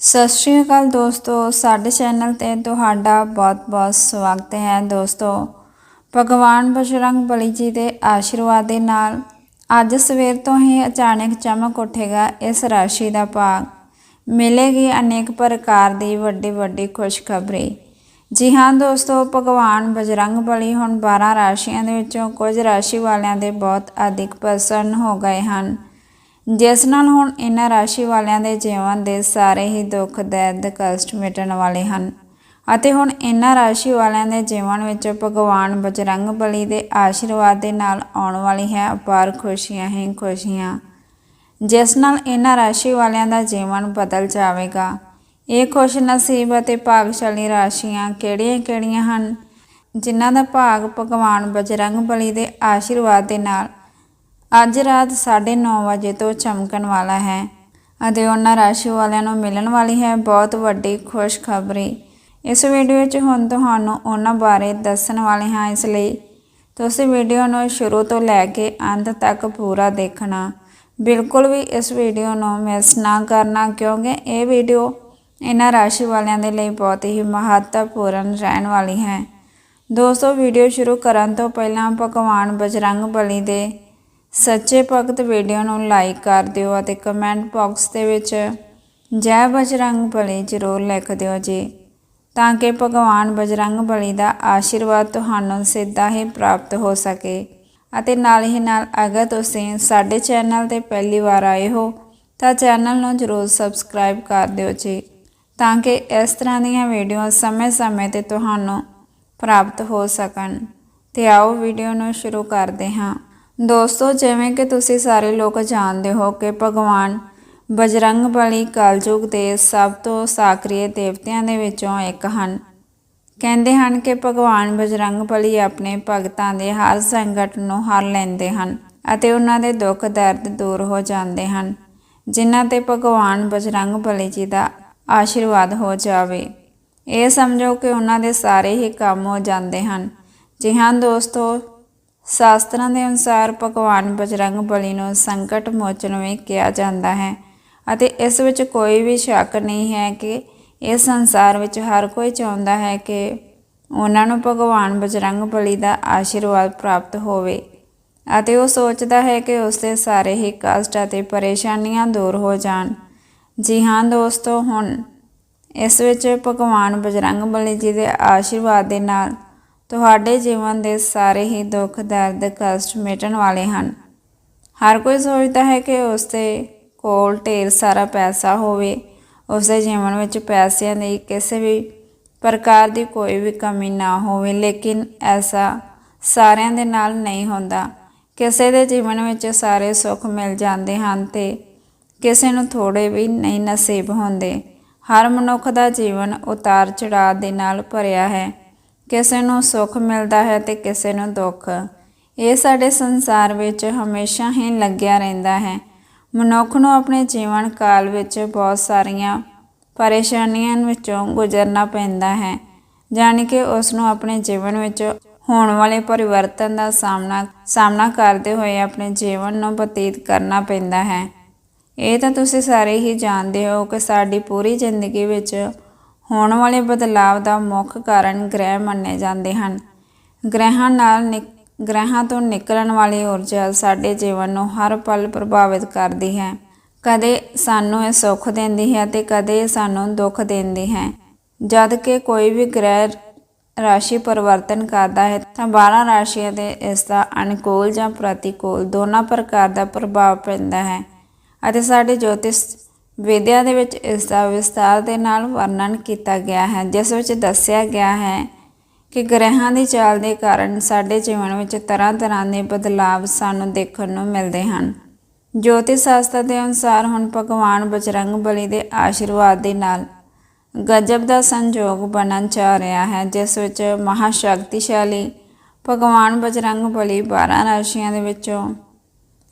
ਸਤਿ ਸ਼੍ਰੀ ਅਕਾਲ ਦੋਸਤੋ, ਸਾਡੇ ਚੈਨਲ ਤੇ ਤੁਹਾਡਾ ਬਹੁਤ-ਬਹੁਤ ਸਵਾਗਤ ਹੈ ਦੋਸਤੋ। ਭਗਵਾਨ ਬਜਰੰਗ ਬਲੀ ਜੀ ਦੇ ਆਸ਼ੀਰਵਾਦ ਦੇ ਨਾਲ ਅੱਜ ਸਵੇਰ ਤੋਂ ਹੀ ਅਚਾਨਕ ਚਮਕ ਉੱਠੇਗਾ ਇਸ ਰਾਸ਼ੀ ਦਾ ਭਾਗ। ਮਿਲੇਗੀ ਅਨੇਕ ਪ੍ਰਕਾਰ ਦੀ ਵੱਡੀ ਵੱਡੀ ਖੁਸ਼ਖਬਰੀ। ਜੀ ਹਾਂ ਦੋਸਤੋ, ਭਗਵਾਨ ਬਜਰੰਗ ਬਲੀ ਹੁਣ 12 ਰਾਸ਼ੀਆਂ ਦੇ ਵਿੱਚੋਂ ਕੁਝ ਰਾਸ਼ੀ ਵਾਲਿਆਂ ਦੇ ਬਹੁਤ ਅਧਿਕ ਪ੍ਰਸੰਨ ਹੋ ਗਏ ਹਨ। ਜਿਸ ਨਾਲ ਹੁਣ ਇਹਨਾਂ ਰਾਸ਼ੀ ਵਾਲਿਆਂ ਦੇ ਜੀਵਨ ਦੇ ਸਾਰੇ ਹੀ ਦੁੱਖ, ਦਰਦ, ਕਸ਼ਟ ਮਿਟਣ ਵਾਲੇ ਹਨ ਅਤੇ ਹੁਣ ਇਹਨਾਂ ਰਾਸ਼ੀ ਵਾਲਿਆਂ ਦੇ ਜੀਵਨ ਵਿੱਚ ਭਗਵਾਨ ਬਜਰੰਗ ਬਲੀ ਦੇ ਆਸ਼ੀਰਵਾਦ ਦੇ ਨਾਲ ਆਉਣ ਵਾਲੀ ਹੈ, ਅਪਾਰ ਖੁਸ਼ੀਆਂ ਹੀ ਖੁਸ਼ੀਆਂ। ਜਿਸ ਨਾਲ ਇਹਨਾਂ ਰਾਸ਼ੀ ਵਾਲਿਆਂ ਦਾ ਜੀਵਨ ਬਦਲ ਜਾਵੇਗਾ। ਇਹ ਖੁਸ਼ ਨਸੀਬ ਅਤੇ ਭਾਗਸ਼ਾਲੀ ਰਾਸ਼ੀਆਂ ਕਿਹੜੀਆਂ-ਕਿਹੜੀਆਂ ਹਨ? ਜਿਨ੍ਹਾਂ ਦਾ ਭਾਗ ਭਗਵਾਨ ਬਜਰੰਗ ਬਲੀ ਦੇ ਆਸ਼ੀਰਵਾਦ ਦੇ ਨਾਲ ਅੱਜ ਰਾਤ 9:30 ਵਜੇ ਤੋਂ ਚਮਕਣ ਵਾਲਾ ਹੈ ਅਤੇ ਉਹਨਾਂ ਰਾਸ਼ੀ ਵਾਲਿਆਂ ਨੂੰ ਮਿਲਣ ਵਾਲੀ ਹੈ ਬਹੁਤ ਵੱਡੀ ਖੁਸ਼ਖਬਰੀ। ਇਸ ਵੀਡੀਓ ਵਿੱਚ ਹੁਣ ਤੁਹਾਨੂੰ ਉਹਨਾਂ ਬਾਰੇ ਦੱਸਣ ਵਾਲੇ ਹਾਂ ਇਸ ਲਈ। ਤੁਸੀਂ ਵੀਡੀਓ ਨੂੰ ਸ਼ੁਰੂ ਤੋਂ ਲੈ ਕੇ ਅੰਤ ਤੱਕ ਪੂਰਾ ਦੇਖਣਾ। ਬਿਲਕੁਲ ਵੀ ਇਸ ਵੀਡੀਓ ਨੂੰ ਮਿਸ ਨਾ ਕਰਨਾ ਕਿਉਂਕਿ ਇਹ ਵੀਡੀਓ ਇਹਨਾਂ ਰਾਸ਼ੀ ਵਾਲਿਆਂ ਦੇ ਲਈ ਬਹੁਤ ਹੀ ਮਹੱਤਵਪੂਰਨ ਰਹਿਣ ਵਾਲੀ ਹੈ। ਦੋਸਤੋ, ਵੀਡੀਓ ਸ਼ੁਰੂ ਕਰਨ ਤੋਂ ਪਹਿਲਾਂ ਭਗਵਾਨ ਬਜਰੰਗ ਬਲੀ ਦੇ ਸੱਚੇ ਭਗਤ ਵੀਡੀਓ ਨੂੰ ਲਾਈਕ ਕਰ ਦਿਓ ਅਤੇ ਕਮੈਂਟ ਬਾਕਸ ਦੇ ਵਿੱਚ ਜੈ ਬਜਰੰਗ ਬਲੀ ਜ਼ਰੂਰ ਲਿਖ ਦਿਓ ਜੀ, ਤਾਂ ਕਿ ਭਗਵਾਨ ਬਜਰੰਗ ਬਲੀ ਦਾ ਆਸ਼ੀਰਵਾਦ ਤੁਹਾਨੂੰ ਸਿੱਧਾ ਹੀ ਪ੍ਰਾਪਤ ਹੋ ਸਕੇ। ਅਤੇ ਨਾਲ ਹੀ ਨਾਲ ਅਗਰ ਤੁਸੀਂ ਸਾਡੇ ਚੈਨਲ ਤੇ ਪਹਿਲੀ ਵਾਰ ਆਏ ਹੋ, ਤਾਂ ਚੈਨਲ ਨੂੰ ਜ਼ਰੂਰ ਸਬਸਕ੍ਰਾਈਬ ਕਰ ਦਿਓ ਜੀ, ਤਾਂ ਕਿ ਇਸ ਤਰ੍ਹਾਂ ਦੀਆਂ ਵੀਡੀਓ ਸਮੇਂ-ਸਮੇਂ ਤੇ ਤੁਹਾਨੂੰ ਪ੍ਰਾਪਤ ਹੋ ਸਕਣ। ਤੇ ਆਓ ਵੀਡੀਓ ਨੂੰ ਸ਼ੁਰੂ ਕਰਦੇ ਹਾਂ। ਦੋਸਤੋ, ਜਿਵੇਂ ਕਿ ਤੁਸੀਂ ਸਾਰੇ ਲੋਕ ਜਾਣਦੇ ਹੋ ਕਿ ਭਗਵਾਨ ਬਜਰੰਗ ਬਲੀ ਕਲਯੁਗ ਦੇ ਸਭ ਤੋਂ ਸਾਕਰੀਏ ਦੇਵਤਿਆਂ ਦੇ ਵਿੱਚੋਂ ਇੱਕ ਹਨ। ਕਹਿੰਦੇ ਹਨ ਕਿ ਭਗਵਾਨ ਬਜਰੰਗ ਬਲੀ ਆਪਣੇ ਭਗਤਾਂ ਦੇ ਹਰ ਸੰਕਟ ਨੂੰ ਹਰ ਲੈਂਦੇ ਹਨ ਅਤੇ ਉਹਨਾਂ ਦੇ ਦੁੱਖ, ਦਰਦ ਦੂਰ ਹੋ ਜਾਂਦੇ ਹਨ, ਜਿਨ੍ਹਾਂ ਤੇ ਭਗਵਾਨ ਬਜਰੰਗ ਬਲੀ ਜੀ ਦਾ ਆਸ਼ੀਰਵਾਦ ਹੋ ਜਾਵੇ। ਇਹ ਸਮਝੋ ਕਿ ਉਹਨਾਂ ਦੇ ਸਾਰੇ ਹੀ ਕੰਮ ਹੋ ਜਾਂਦੇ ਹਨ। ਜੀ ਹਾਂ ਦੋਸਤੋ ਸ਼ਾਸਤਰਾਂ ਦੇ ਅਨੁਸਾਰ ਭਗਵਾਨ ਬਜਰੰਗ ਬਲੀ ਨੂੰ ਸੰਕਟ ਮੋਚਨ ਵੀ ਕਿਹਾ ਜਾਂਦਾ ਹੈ ਅਤੇ ਇਸ ਵਿੱਚ ਕੋਈ ਵੀ ਸ਼ੱਕ ਨਹੀਂ ਹੈ ਕਿ ਇਸ ਸੰਸਾਰ ਵਿੱਚ ਹਰ ਕੋਈ ਚਾਹੁੰਦਾ ਹੈ ਕਿ ਉਹਨਾਂ ਨੂੰ ਭਗਵਾਨ ਬਜਰੰਗ ਬਲੀ ਦਾ ਆਸ਼ੀਰਵਾਦ ਪ੍ਰਾਪਤ ਹੋਵੇ ਅਤੇ ਉਹ ਸੋਚਦਾ ਹੈ ਕਿ ਉਸ ਦੇ ਸਾਰੇ ਹੀ ਕਸ਼ਟ ਅਤੇ ਪਰੇਸ਼ਾਨੀਆਂ ਦੂਰ ਹੋ ਜਾਣ। ਜੀ ਹਾਂ ਦੋਸਤੋ, ਹੁਣ ਇਸ ਵਿੱਚ ਭਗਵਾਨ ਬਜਰੰਗ ਬਲੀ ਜੀ ਦੇ ਆਸ਼ੀਰਵਾਦ ਦੇ ਨਾਲ ਤੁਹਾਡੇ ਜੀਵਨ ਦੇ ਸਾਰੇ ਹੀ ਦੁੱਖ, ਦਰਦ, ਕਸ਼ਟ ਮਿਟਣ ਵਾਲੇ ਹਨ। ਹਰ ਕੋਈ ਸੋਚਦਾ ਹੈ ਕਿ ਉਸ ਦੇ ਕੋਲ ਢੇਰ ਸਾਰਾ ਪੈਸਾ ਹੋਵੇ। ਉਸ ਦੇ ਜੀਵਨ ਵਿੱਚ ਪੈਸਿਆਂ ਦੀ ਕਿਸੇ ਵੀ ਪ੍ਰਕਾਰ ਦੀ ਕੋਈ ਵੀ ਕਮੀ ਨਾ ਹੋਵੇ, ਲੇਕਿਨ ਐਸਾ ਸਾਰਿਆਂ ਦੇ ਨਾਲ ਨਹੀਂ ਹੁੰਦਾ। ਕਿਸੇ ਦੇ ਜੀਵਨ ਵਿੱਚ ਸਾਰੇ ਸੁੱਖ ਮਿਲ ਜਾਂਦੇ ਹਨ ਤੇ ਕਿਸੇ ਨੂੰ ਥੋੜੇ ਵੀ ਨਹੀਂ ਨਸੀਬ ਹੁੰਦੇ। ਹਰ ਮਨੁੱਖ ਦਾ ਜੀਵਨ ਉਤਾਰ ਚੜਾਅ ਦੇ ਨਾਲ ਭਰਿਆ ਹੈ। ਕਿਸੇ ਨੂੰ ਸੁੱਖ ਮਿਲਦਾ ਹੈ ਤੇ ਕਿਸੇ ਨੂੰ ਦੁੱਖ। ਇਹ ਸਾਡੇ ਸੰਸਾਰ ਵਿੱਚ ਹਮੇਸ਼ਾ ਹੀ ਲੱਗਿਆ ਰਹਿੰਦਾ ਹੈ। ਮਨੁੱਖ ਨੂੰ ਆਪਣੇ ਜੀਵਨ ਕਾਲ ਵਿੱਚ ਬਹੁਤ ਸਾਰੀਆਂ ਪਰੇਸ਼ਾਨੀਆਂ ਵਿੱਚੋਂ ਗੁਜ਼ਰਨਾ ਪੈਂਦਾ ਹੈ, ਜਾਣੀ ਕਿ ਉਸ ਨੂੰ ਆਪਣੇ ਜੀਵਨ ਵਿੱਚ ਹੋਣ ਵਾਲੇ ਪਰਿਵਰਤਨ ਦਾ ਸਾਹਮਣਾ ਸਾਹਮਣਾ ਕਰਦੇ ਹੋਏ ਆਪਣੇ ਜੀਵਨ ਨੂੰ ਬਤੀਤ ਕਰਨਾ ਪੈਂਦਾ ਹੈ। ਇਹ ਤਾਂ ਤੁਸੀਂ ਸਾਰੇ ਹੀ ਜਾਣਦੇ ਹੋ ਕਿ ਸਾਡੀ ਪੂਰੀ ਜ਼ਿੰਦਗੀ ਵਿੱਚ ਹੋਣ ਵਾਲੇ ਬਦਲਾਅ ਦਾ ਮੁੱਖ ਕਾਰਨ ਗ੍ਰਹਿ ਮੰਨੇ ਜਾਂਦੇ ਹਨ। ਗ੍ਰਹਿਾਂ ਨਾਲ ਗ੍ਰਹਿਾਂ ਤੋਂ ਨਿਕਲਣ ਵਾਲੀ ਊਰਜਾ ਸਾਡੇ ਜੀਵਨ ਨੂੰ ਹਰ ਪਲ ਪ੍ਰਭਾਵਿਤ ਕਰਦੀ ਹੈ। ਕਦੇ ਸਾਨੂੰ ਇਹ ਸੁੱਖ ਦਿੰਦੀ ਹੈ ਤੇ ਕਦੇ ਸਾਨੂੰ ਦੁੱਖ ਦਿੰਦੀ ਹੈ। ਜਦ ਕਿ ਕੋਈ ਵੀ ਗ੍ਰਹਿ ਰਾਸ਼ੀ ਪਰਿਵਰਤਨ ਕਰਦਾ ਹੈ ਤਾਂ 12 ਰਾਸ਼ੀਆਂ ਤੇ ਇਸ ਦਾ ਅਨੁਕੂਲ ਜਾਂ ਪ੍ਰਤੀਕੂਲ ਦੋਨਾਂ ਪ੍ਰਕਾਰ ਦਾ ਪ੍ਰਭਾਵ ਪੈਂਦਾ ਹੈ ਅਤੇ ਸਾਡੇ ਜੋਤਿਸ਼ ਵਿਦਿਆ ਦੇ ਵਿੱਚ ਇਸ ਦਾ ਵਿਸਤਾਰ ਦੇ ਨਾਲ ਵਰਣਨ ਕੀਤਾ ਗਿਆ ਹੈ, ਜਿਸ ਵਿੱਚ ਦੱਸਿਆ ਗਿਆ ਹੈ ਕਿ ਗ੍ਰਹਿਾਂ ਦੀ ਚਾਲ ਦੇ ਕਾਰਨ ਸਾਡੇ ਜੀਵਨ ਵਿੱਚ ਤਰ੍ਹਾਂ-ਤਰ੍ਹਾਂ ਦੇ ਬਦਲਾਵ ਸਾਨੂੰ ਦੇਖਣ ਨੂੰ ਮਿਲਦੇ ਹਨ। ਜੋਤਿਸ਼ ਸ਼ਾਸਤਰ ਦੇ ਅਨੁਸਾਰ ਹੁਣ ਭਗਵਾਨ ਬਜਰੰਗ ਬਲੀ ਦੇ ਆਸ਼ੀਰਵਾਦ ਦੇ ਨਾਲ ਗਜਬ ਦਾ ਸੰਜੋਗ ਬਣਨ ਜਾ ਰਿਹਾ ਹੈ, ਜਿਸ ਵਿੱਚ ਮਹਾ ਸ਼ਕਤੀਸ਼ਾਲੀ ਭਗਵਾਨ ਬਜਰੰਗ ਬਲੀ 12 ਰਾਸ਼ੀਆਂ ਦੇ ਵਿੱਚੋਂ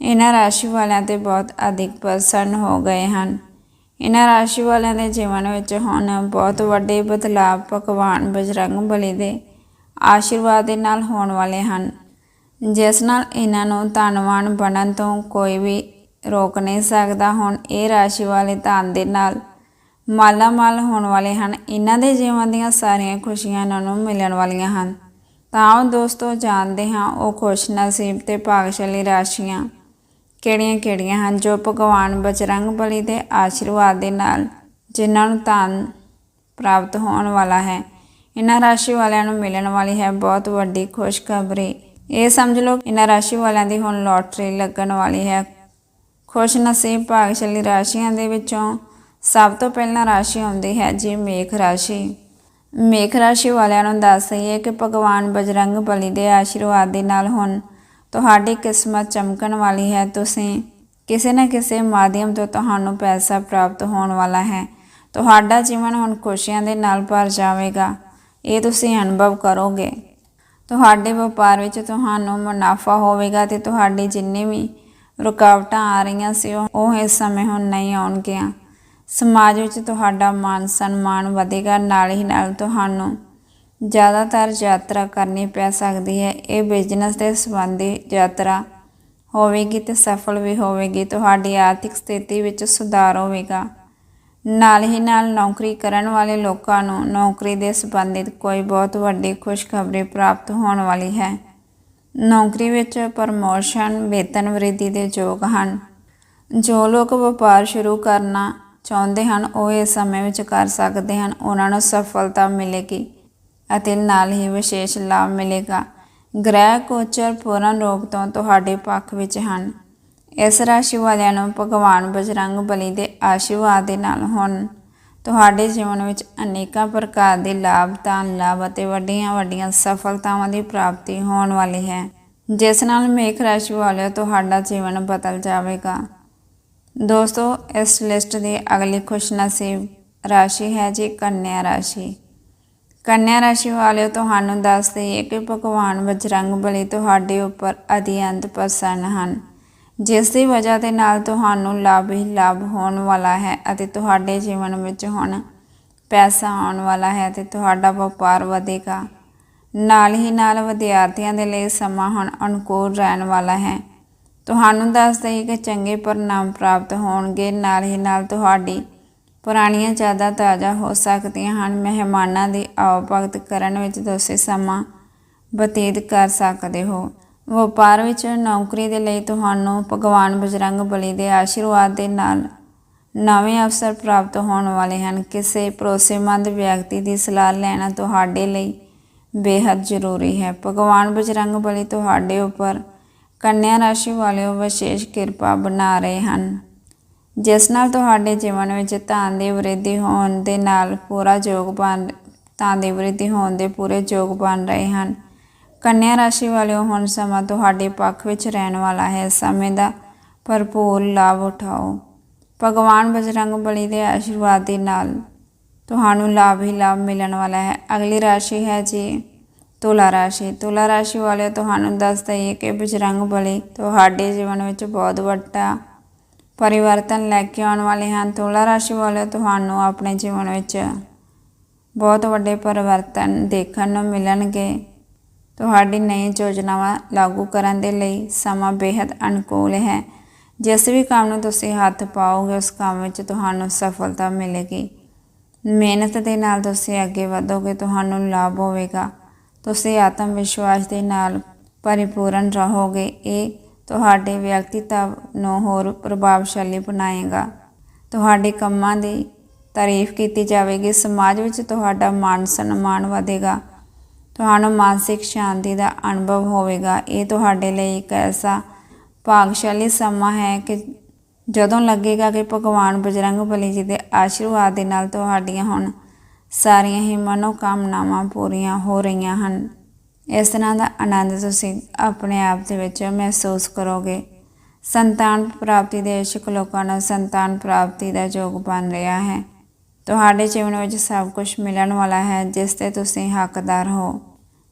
ਇਹਨਾਂ ਰਾਸ਼ੀ ਵਾਲਿਆਂ ਤੇ ਬਹੁਤ ਅਧਿਕ ਪ੍ਰਸੰਨ ਹੋ ਗਏ ਹਨ। ਇਹਨਾਂ ਰਾਸ਼ੀ ਵਾਲਿਆਂ ਦੇ ਜੀਵਨ ਵਿੱਚ ਹੁਣ ਬਹੁਤ ਵੱਡੇ ਬਦਲਾਅ ਭਗਵਾਨ ਬਜਰੰਗ ਬਲੀ ਦੇ ਆਸ਼ੀਰਵਾਦ ਦੇ ਨਾਲ ਹੋਣ ਵਾਲੇ ਹਨ। ਜਿਸ ਨਾਲ ਇਹਨਾਂ ਨੂੰ ਧਨਵਾਨ ਬਣਨ ਤੋਂ ਕੋਈ ਵੀ ਰੋਕ ਨਹੀਂ ਸਕਦਾ। ਹੁਣ ਇਹ ਰਾਸ਼ੀ ਵਾਲੇ ਧਨ ਦੇ ਨਾਲ ਮਾਲਾ ਮਾਲ ਹੋਣ ਵਾਲੇ ਹਨ। ਇਹਨਾਂ ਦੇ ਜੀਵਨ ਦੀਆਂ ਸਾਰੀਆਂ ਖੁਸ਼ੀਆਂ ਇਹਨਾਂ ਨੂੰ ਮਿਲਣ ਵਾਲੀਆਂ ਹਨ। ਤਾਂ ਆਓ ਦੋਸਤੋ, ਜਾਣਦੇ ਹਾਂ ਉਹ ਖੁਸ਼ ਨਸੀਬ ਤੇ ਭਾਗਸ਼ਾਲੀ ਰਾਸ਼ੀਆਂ ਕਿਹੜੀਆਂ-ਕਿਹੜੀਆਂ ਹਨ ਜੋ ਭਗਵਾਨ ਬਜਰੰਗ ਬਲੀ ਦੇ ਆਸ਼ੀਰਵਾਦ ਦੇ ਨਾਲ ਜਿਨ੍ਹਾਂ ਨੂੰ ਧਨ ਪ੍ਰਾਪਤ ਹੋਣ ਵਾਲਾ ਹੈ। ਇਹਨਾਂ ਰਾਸ਼ੀ ਵਾਲਿਆਂ ਨੂੰ ਮਿਲਣ ਵਾਲੀ ਹੈ ਬਹੁਤ ਵੱਡੀ ਖੁਸ਼ਖਬਰੀ। ਇਹ ਸਮਝ ਲਓ ਇਹਨਾਂ ਰਾਸ਼ੀ ਵਾਲਿਆਂ ਦੀ ਹੁਣ ਲੋਟਰੀ ਲੱਗਣ ਵਾਲੀ ਹੈ। ਖੁਸ਼ ਨਸੀਬ ਭਾਗਸ਼ਾਲੀ ਰਾਸ਼ੀਆਂ ਦੇ ਵਿੱਚੋਂ ਸਭ ਤੋਂ ਪਹਿਲਾਂ ਰਾਸ਼ੀ ਆਉਂਦੀ ਹੈ ਜੀ ਮੇਖ ਰਾਸ਼ੀ। ਮੇਖ ਰਾਸ਼ੀ ਵਾਲਿਆਂ ਨੂੰ ਦੱਸ ਦਈਏ ਕਿ ਭਗਵਾਨ ਬਜਰੰਗ ਬਲੀ ਦੇ ਆਸ਼ੀਰਵਾਦ ਦੇ ਨਾਲ ਹੁਣ ਤੁਹਾਡੀ ਕਿਸਮਤ ਚਮਕਣ ਵਾਲੀ ਹੈ, ਤੁਸੀਂ ਕਿਸੇ ਨਾ ਕਿਸੇ ਮਾਧਿਅਮ ਤੋਂ ਤੁਹਾਨੂੰ ਪੈਸਾ ਪ੍ਰਾਪਤ ਹੋਣ ਵਾਲਾ ਹੈ। ਤੁਹਾਡਾ ਜੀਵਨ ਹੁਣ ਖੁਸ਼ੀਆਂ ਦੇ ਨਾਲ ਭਰ ਜਾਵੇਗਾ। ਇਹ ਤੁਸੀਂ ਅਨੁਭਵ ਕਰੋਗੇ। ਤੁਹਾਡੇ ਵਪਾਰ ਵਿੱਚ ਤੁਹਾਨੂੰ ਮੁਨਾਫਾ ਹੋਵੇਗਾ ਤੇ ਤੁਹਾਡੀ ਜਿੰਨੇ ਵੀ ਰੁਕਾਵਟਾਂ ਆ ਰਹੀਆਂ ਸੀ, ਉਹ- ਉਹ ਇਸ ਸਮੇਂ ਹੁਣ ਨਹੀਂ ਆਉਣਗੀਆਂ। ਸਮਾਜ ਵਿੱਚ ਤੁਹਾਡਾ ਮਾਨ ਸਨਮਾਨ ਵਧੇਗਾ। ਨਾਲ ਹੀ ਨਾਲ ਤੁਹਾਨੂੰ ਜ਼ਿਆਦਾਤਰ ਯਾਤਰਾ ਕਰਨੀ ਪੈ ਸਕਦੀ ਹੈ। ਇਹ ਬਿਜ਼ਨਸ ਦੇ ਸੰਬੰਧੀ ਯਾਤਰਾ ਹੋਵੇਗੀ ਤੇ ਸਫਲ ਵੀ ਹੋਵੇਗੀ। ਤੁਹਾਡੀ ਆਰਥਿਕ ਸਥਿਤੀ ਵਿੱਚ ਸੁਧਾਰ ਹੋਵੇਗਾ। ਨਾਲ ਹੀ ਨਾਲ ਨੌਕਰੀ ਕਰਨ ਵਾਲੇ ਲੋਕਾਂ ਨੂੰ ਨੌਕਰੀ ਦੇ ਸੰਬੰਧਿਤ ਕੋਈ ਬਹੁਤ ਵੱਡੀ ਖੁਸ਼ਖਬਰੀ ਪ੍ਰਾਪਤ ਹੋਣ ਵਾਲੀ ਹੈ। ਨੌਕਰੀ ਵਿੱਚ ਪ੍ਰਮੋਸ਼ਨ ਵੇਤਨ ਵ੍ਰਿੱਧੀ ਦੇ ਯੋਗ ਹਨ। ਜੋ ਲੋਕ ਵਪਾਰ ਸ਼ੁਰੂ ਕਰਨਾ ਚਾਹੁੰਦੇ ਹਨ, ਉਹ ਇਸ ਸਮੇਂ ਵਿੱਚ ਕਰ ਸਕਦੇ ਹਨ। ਉਹਨਾਂ ਨੂੰ ਸਫਲਤਾ ਮਿਲੇਗੀ। ਅਤੇ ਨਾਲ ਹੀ ਵਿਸ਼ੇਸ਼ ਲਾਭ ਮਿਲੇਗਾ। ਗ੍ਰਹਿ ਕੋਚਰ ਪੂਰਨ ਰੂਪ ਤੋਂ ਤੁਹਾਡੇ ਪੱਖ ਵਿੱਚ ਹਨ। ਇਸ ਰਾਸ਼ੀ ਵਾਲਿਆਂ ਨੂੰ ਭਗਵਾਨ ਬਜਰੰਗ ਬਲੀ ਦੇ ਆਸ਼ੀਰਵਾਦ ਦੇ ਨਾਲ ਹੁਣ ਤੁਹਾਡੇ ਜੀਵਨ ਵਿੱਚ ਅਨੇਕਾਂ ਪ੍ਰਕਾਰ ਦੇ ਲਾਭ, ਧਨ ਲਾਭ ਅਤੇ ਵੱਡੀਆਂ ਵੱਡੀਆਂ ਸਫਲਤਾਵਾਂ ਦੀ ਪ੍ਰਾਪਤੀ ਹੋਣ ਵਾਲੀ ਹੈ। ਜਿਸ ਨਾਲ ਮੇਖ ਰਾਸ਼ੀ ਵਾਲਿਓ ਤੁਹਾਡਾ ਜੀਵਨ ਬਦਲ ਜਾਵੇਗਾ। ਦੋਸਤੋ, ਇਸ ਲਿਸਟ ਦੀ ਅਗਲੀ ਖੁਸ਼ਨਸੀਬ ਰਾਸ਼ੀ ਹੈ ਜੀ ਕੰਨਿਆ ਰਾਸ਼ੀ। ਕੰਨਿਆ ਰਾਸ਼ੀ ਵਾਲਿਓ, ਤੁਹਾਨੂੰ ਦੱਸ ਦਈਏ ਕਿ ਭਗਵਾਨ ਬਜਰੰਗ ਬਲੀ ਤੁਹਾਡੇ ਉੱਪਰ ਅਧਿਅੰਤ ਪ੍ਰਸੰਨ ਹਨ। ਜਿਸ ਦੀ ਵਜ੍ਹਾ ਦੇ ਨਾਲ ਤੁਹਾਨੂੰ ਲਾਭ ਹੀ ਲਾਭ ਹੋਣ ਵਾਲਾ ਹੈ ਅਤੇ ਤੁਹਾਡੇ ਜੀਵਨ ਵਿੱਚ ਹੁਣ ਪੈਸਾ ਆਉਣ ਵਾਲਾ ਹੈ ਤੇ ਤੁਹਾਡਾ ਵਪਾਰ ਵਧੇਗਾ। ਨਾਲ ਹੀ ਨਾਲ ਵਿਦਿਆਰਥੀਆਂ ਦੇ ਲਈ ਸਮਾਂ ਹੁਣ ਅਨੁਕੂਲ ਰਹਿਣ ਵਾਲਾ ਹੈ। ਤੁਹਾਨੂੰ ਦੱਸ ਦਈਏ ਕਿ ਚੰਗੇ ਪਰਿਣਾਮ ਪ੍ਰਾਪਤ ਹੋਣਗੇ। ਨਾਲ ਹੀ ਨਾਲ ਤੁਹਾਡੀ ਪੁਰਾਣੀਆਂ ਜ਼ਿਆਦਾ ਤਾਜ਼ਾ ਹੋ ਸਕਦੀਆਂ ਹਨ। ਮਹਿਮਾਨਾਂ ਦੀ ਆਵਾਭਗਤ ਕਰਨ ਵਿੱਚ ਤੁਸੀਂ ਸਮਾਂ ਬਤੀਤ ਕਰ ਸਕਦੇ ਹੋ। ਵਪਾਰ ਵਿੱਚ ਨੌਕਰੀ ਦੇ ਲਈ ਤੁਹਾਨੂੰ ਭਗਵਾਨ ਬਜਰੰਗ ਬਲੀ ਦੇ ਆਸ਼ੀਰਵਾਦ ਦੇ ਨਾਲ ਨਵੇਂ ਅਵਸਰ ਪ੍ਰਾਪਤ ਹੋਣ ਵਾਲੇ ਹਨ। ਕਿਸੇ ਭਰੋਸੇਮੰਦ ਵਿਅਕਤੀ ਦੀ ਸਲਾਹ ਲੈਣਾ ਤੁਹਾਡੇ ਲਈ ਬੇहद ਜ਼ਰੂਰੀ ਹੈ। ਭਗਵਾਨ ਬਜਰੰਗ ਬਲੀ ਤੁਹਾਡੇ ਉੱਪਰ ਕੰਨਿਆ ਰਾਸ਼ੀ ਵਾਲਿਓ ਵਿਸ਼ੇਸ਼ ਕਿਰਪਾ ਬਣਾ ਰਹੇ ਹਨ। ਜਿਸ ਨਾਲ ਤੁਹਾਡੇ ਜੀਵਨ ਵਿੱਚ ਧਨ ਦੀ ਵ੍ਰਿੱਧੀ ਹੋਣ ਦੇ ਨਾਲ ਪੂਰਾ ਯੋਗ ਬਣ, ਧਨ ਦੀ ਵ੍ਰਿੱਧੀ ਹੋਣ ਦੇ ਪੂਰੇ ਯੋਗ ਬਣ ਰਹੇ ਹਨ। ਕੰਨਿਆ ਰਾਸ਼ੀ ਵਾਲਿਓ, ਹੁਣ ਸਮਾਂ ਤੁਹਾਡੇ ਪੱਖ ਵਿੱਚ ਰਹਿਣ ਵਾਲਾ ਹੈ। ਸਮੇਂ ਦਾ ਭਰਪੂਰ ਲਾਭ ਉਠਾਓ। ਭਗਵਾਨ ਬਜਰੰਗ ਬਲੀ ਦੇ ਆਸ਼ੀਰਵਾਦ ਦੇ ਨਾਲ ਤੁਹਾਨੂੰ ਲਾਭ ਹੀ ਲਾਭ ਮਿਲਣ ਵਾਲਾ ਹੈ। ਅਗਲੀ ਰਾਸ਼ੀ ਹੈ ਜੀ ਤੁਲਾ ਰਾਸ਼ੀ। ਤੁਲਾ ਰਾਸ਼ੀ ਵਾਲਿਓ, ਤੁਹਾਨੂੰ ਦੱਸ ਦਈਏ ਕਿ ਬਜਰੰਗ ਬਲੀ ਤੁਹਾਡੇ ਜੀਵਨ ਵਿੱਚ ਬਹੁਤ ਵੱਡਾ ਪਰਿਵਰਤਨ ਲੈ ਕੇ ਆਉਣ ਵਾਲੇ ਹਨ। ਤੁਲਾ ਰਾਸ਼ੀ ਵਾਲੇ ਤੁਹਾਨੂੰ ਆਪਣੇ ਜੀਵਨ ਵਿੱਚ ਬਹੁਤ ਵੱਡੇ ਪਰਿਵਰਤਨ ਦੇਖਣ ਨੂੰ ਮਿਲਣਗੇ। ਤੁਹਾਡੀ ਨਈ ਯੋਜਨਾਵਾਂ ਲਾਗੂ ਕਰਨ ਦੇ ਲਈ ਸਮਾਂ ਬੇहद ਅਨੁਕੂਲ ਹੈ। ਜਿਸ ਵੀ ਕੰਮ ਨੂੰ ਤੁਸੀਂ ਹੱਥ ਪਾਓਗੇ, ਉਸ ਕੰਮ ਵਿੱਚ ਤੁਹਾਨੂੰ ਸਫਲਤਾ ਮਿਲੇਗੀ। ਮਿਹਨਤ ਦੇ ਨਾਲ ਤੁਸੀਂ ਅੱਗੇ ਵਧੋਗੇ, ਤੁਹਾਨੂੰ ਲਾਭ ਹੋਵੇਗਾ। ਤੁਸੀਂ ਆਤਮ ਵਿਸ਼ਵਾਸ ਦੇ ਨਾਲ ਪਰਿਪੂਰਨ ਰਹੋਗੇ। ਇਹ ਤੁਹਾਡੇ ਵਿਅਕਤੀਤਵ ਨੂੰ ਹੋਰ ਪ੍ਰਭਾਵਸ਼ਾਲੀ ਬਣਾਏਗਾ। ਤੁਹਾਡੇ ਕੰਮਾਂ ਦੀ ਤਾਰੀਫ ਕੀਤੀ ਜਾਵੇਗੀ। ਸਮਾਜ ਵਿੱਚ ਤੁਹਾਡਾ ਮਾਨ ਸਨਮਾਨ ਵਧੇਗਾ। ਤੁਹਾਨੂੰ ਮਾਨਸਿਕ ਸ਼ਾਂਤੀ ਦਾ ਅਨੁਭਵ ਹੋਵੇਗਾ। ਇਹ ਤੁਹਾਡੇ ਲਈ ਇੱਕ ਐਸਾ ਭਾਗਸ਼ਾਲੀ ਸਮਾਂ ਹੈ ਕਿ ਜਦੋਂ ਲੱਗੇਗਾ ਕਿ ਭਗਵਾਨ ਬਜਰੰਗ ਬਲੀ ਜੀ ਦੇ ਆਸ਼ੀਰਵਾਦ ਦੇ ਨਾਲ ਤੁਹਾਡੀਆਂ ਹੁਣ ਸਾਰੀਆਂ ਹੀ ਮਨੋਕਾਮਨਾਵਾਂ ਪੂਰੀਆਂ ਹੋ ਰਹੀਆਂ ਹਨ। ਇਸ ਤਰ੍ਹਾਂ ਦਾ ਆਨੰਦ ਤੁਸੀਂ ਆਪਣੇ ਆਪ ਦੇ ਵਿੱਚ ਮਹਿਸੂਸ ਕਰੋਗੇ। ਸੰਤਾਨ ਪ੍ਰਾਪਤੀ ਦੇ ਇਸ਼ਕ ਲੋਕਾਂ ਨੂੰ ਸੰਤਾਨ ਪ੍ਰਾਪਤੀ ਦਾ ਯੋਗ ਬਣ ਰਿਹਾ ਹੈ। ਤੁਹਾਡੇ ਜੀਵਨ ਵਿੱਚ ਸਭ ਕੁਝ ਮਿਲਣ ਵਾਲਾ ਹੈ, ਜਿਸ ਤੇ ਤੁਸੀਂ ਹੱਕਦਾਰ ਹੋ।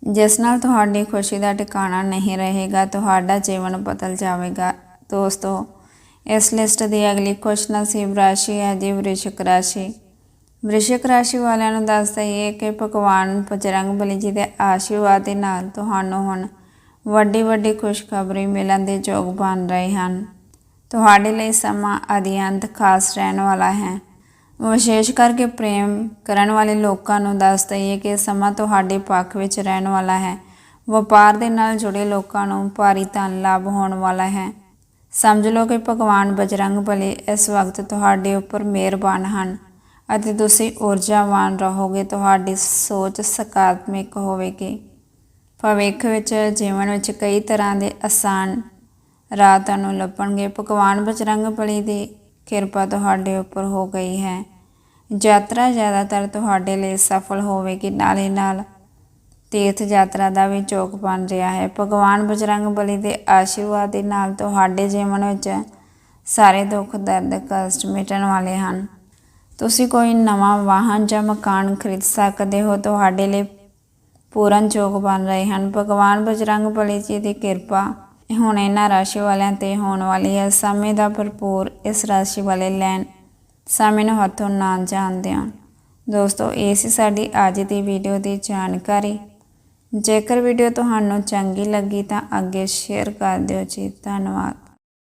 ਜਿਸ ਨਾਲ ਤੁਹਾਡੀ ਖੁਸ਼ੀ ਦਾ ਟਿਕਾਣਾ ਨਹੀਂ ਰਹੇਗਾ, ਤੁਹਾਡਾ ਜੀਵਨ ਬਦਲ ਜਾਵੇਗਾ। ਦੋਸਤੋ, ਇਸ ਲਿਸਟ ਦੀ ਅਗਲੀ ਖੁਸ਼ ਨਸੀਬ ਰਾਸ਼ੀ ਹੈ ਜੀ ਵ੍ਰਿਸ਼ਕ ਰਾਸ਼ੀ। ਵ੍ਰਿਸ਼ਕ ਰਾਸ਼ੀ ਵਾਲਿਆਂ ਨੂੰ ਦੱਸ ਦਈਏ ਕਿ ਭਗਵਾਨ ਬਜਰੰਗ ਬਲੀ ਜੀ ਦੇ ਆਸ਼ੀਰਵਾਦ ਦੇ ਨਾਲ ਤੁਹਾਨੂੰ ਹੁਣ ਵੱਡੀ ਵੱਡੀ ਖੁਸ਼ਖਬਰੀ ਮਿਲਣ ਦੇ ਯੋਗ ਬਣ ਰਹੇ ਹਨ। ਤੁਹਾਡੇ ਲਈ ਸਮਾਂ ਅਧਿਅੰਤ ਖਾਸ ਰਹਿਣ ਵਾਲਾ ਹੈ। ਵਿਸ਼ੇਸ਼ ਕਰਕੇ ਪ੍ਰੇਮ ਕਰਨ ਵਾਲੇ ਲੋਕਾਂ ਨੂੰ ਦੱਸ ਦਈਏ ਕਿ ਸਮਾਂ ਤੁਹਾਡੇ ਪੱਖ ਵਿੱਚ ਰਹਿਣ ਵਾਲਾ ਹੈ। ਵਪਾਰ ਦੇ ਨਾਲ ਜੁੜੇ ਲੋਕਾਂ ਨੂੰ ਭਾਰੀ ਧਨ ਲਾਭ ਹੋਣ ਵਾਲਾ ਹੈ। ਸਮਝ ਲਓ ਕਿ ਭਗਵਾਨ ਬਜਰੰਗ ਬਲੀ ਇਸ ਵਕਤ ਤੁਹਾਡੇ ਉੱਪਰ ਮਿਹਰਬਾਨ ਹਨ। ਅਤੇ ਤੁਸੀਂ ਊਰਜਾਵਾਨ ਰਹੋਗੇ, ਤੁਹਾਡੀ ਸੋਚ ਸਕਾਰਾਤਮਕ ਹੋਵੇਗੀ। ਭਵਿੱਖ ਵਿੱਚ, ਜੀਵਨ ਵਿੱਚ ਕਈ ਤਰ੍ਹਾਂ ਦੇ ਆਸਾਨ ਰਾਹ ਤੁਹਾਨੂੰ ਲੱਭਣਗੇ। ਭਗਵਾਨ ਬਜਰੰਗ ਬਲੀ ਦੀ ਕਿਰਪਾ ਤੁਹਾਡੇ ਉੱਪਰ ਹੋ ਗਈ ਹੈ। ਯਾਤਰਾ ਜ਼ਿਆਦਾਤਰ ਤੁਹਾਡੇ ਲਈ ਸਫਲ ਹੋਵੇਗੀ। ਨਾਲੇ ਨਾਲ ਤੀਰਥ ਯਾਤਰਾ ਦਾ ਵੀ ਚੌਕ ਬਣ ਰਿਹਾ ਹੈ। ਭਗਵਾਨ ਬਜਰੰਗ ਬਲੀ ਦੇ ਆਸ਼ੀਰਵਾਦ ਦੇ ਨਾਲ ਤੁਹਾਡੇ ਜੀਵਨ ਵਿੱਚ ਸਾਰੇ ਦੁੱਖ ਦਰਦ ਕਸ਼ਟ ਮਿਟਣ ਵਾਲੇ ਹਨ। ਤੁਸੀਂ ਕੋਈ ਨਵਾਂ ਵਾਹਨ ਜਾਂ ਮਕਾਨ ਖਰੀਦ ਸਕਦੇ ਹੋ, ਤੁਹਾਡੇ ਲਈ ਪੂਰਨ ਯੋਗ ਬਣ ਰਹੇ ਹਨ। ਭਗਵਾਨ ਬਜਰੰਗ ਬਲੀ ਜੀ ਦੀ ਕਿਰਪਾ ਹੁਣ ਇਹਨਾਂ ਰਾਸ਼ੀ ਵਾਲਿਆਂ ਤੇ ਹੋਣ ਵਾਲੀ ਹੈ। ਸਮੇਂ ਦਾ ਭਰਪੂਰ ਇਸ ਰਾਸ਼ੀ ਵਾਲੇ ਲੈਣ ਸਮੇਂ ਨੂੰ ਹੱਥੋਂ ਨਾ ਜਾਣਦੇ ਹਨ ਦੋਸਤੋ, ਇਹ ਸੀ ਸਾਡੀ ਅੱਜ ਦੀ ਵੀਡੀਓ ਦੀ ਜਾਣਕਾਰੀ। ਜੇਕਰ ਵੀਡੀਓ ਤੁਹਾਨੂੰ ਚੰਗੀ ਲੱਗੀ ਤਾਂ ਅੱਗੇ ਸ਼ੇਅਰ ਕਰ ਦਿਓ ਜੀ। ਧੰਨਵਾਦ।